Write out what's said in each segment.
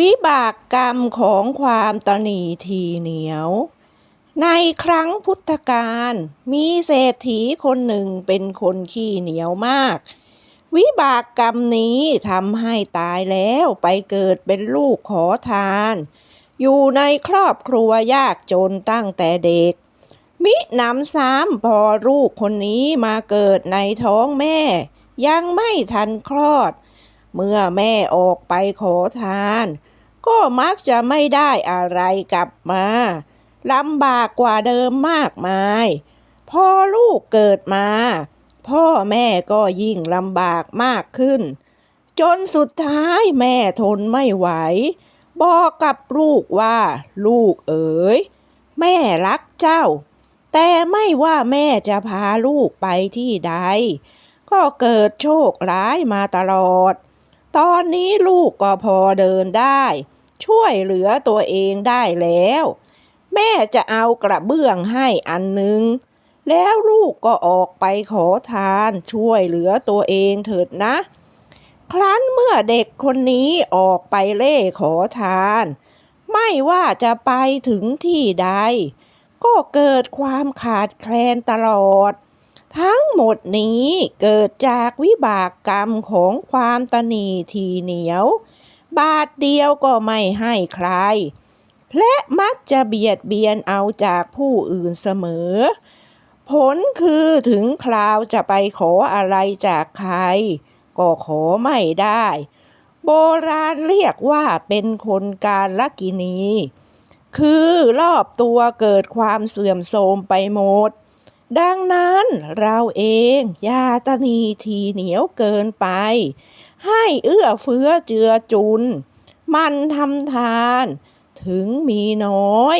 วิบากกรรมของความตนีทีเหนียว ในครั้งพุทธกาลมีเศรษฐีคนหนึ่งเป็นคนขี้เหนียวมาก วิบากกรรมนี้ทำให้ตายแล้วไปเกิดเป็นลูกขอทาน อยู่ในครอบครัวยากจนตั้งแต่เด็ก มิหนำซ้ำพอลูกคนนี้มาเกิดในท้องแม่ ยังไม่ทันคลอด เมื่อแม่ออกไปขอทาน ก็มักจะไม่ได้อะไรกลับมาลำบากกว่าเดิมมากมาย พอลูกเกิดมา พ่อแม่ก็ยิ่งลำบากมากขึ้น จนสุดท้ายแม่ทนไม่ไหว บอกกับลูกว่า ลูกเอ๋ย แม่รักเจ้า แต่ไม่ว่าแม่จะพาลูกไปที่ใด ก็เกิดโชคร้ายมาตลอด ตอนนี้ลูกก็พอเดินได้ ช่วยเหลือตัวเองได้แล้ว แม่จะเอากระเบื้องให้อันหนึ่งแล้วลูกก็ออกไปขอทานช่วยเหลือตัวเองเถิดนะ ครั้นเมื่อเด็กคนนี้ออกไปเล่ขอทาน ไม่ว่าจะไปถึงที่ใด ก็เกิดความขาดแคลนตลอด ทั้งหมดนี้เกิดจากวิบากกรรมของความตนีทีเหนียว บาทเดียวก็ไม่ให้ใคร และมักจะเบียดเบียนเอาจากผู้อื่นเสมอ ผลคือถึงคราวจะไปขออะไรจากใคร ก็ขอไม่ได้ โบราณเรียกว่าเป็นคนการลกินี คือรอบตัวเกิดความเสื่อมโทรมไปหมด ดังนั้นเราเองอย่าตนีทีเหนียวเกินไป ให้เอื้อเฟื้อเจือจุน มันทำทาน ถึงมีน้อย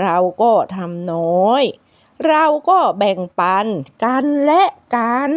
เราก็ทำน้อย เราก็แบ่งปันกันและกัน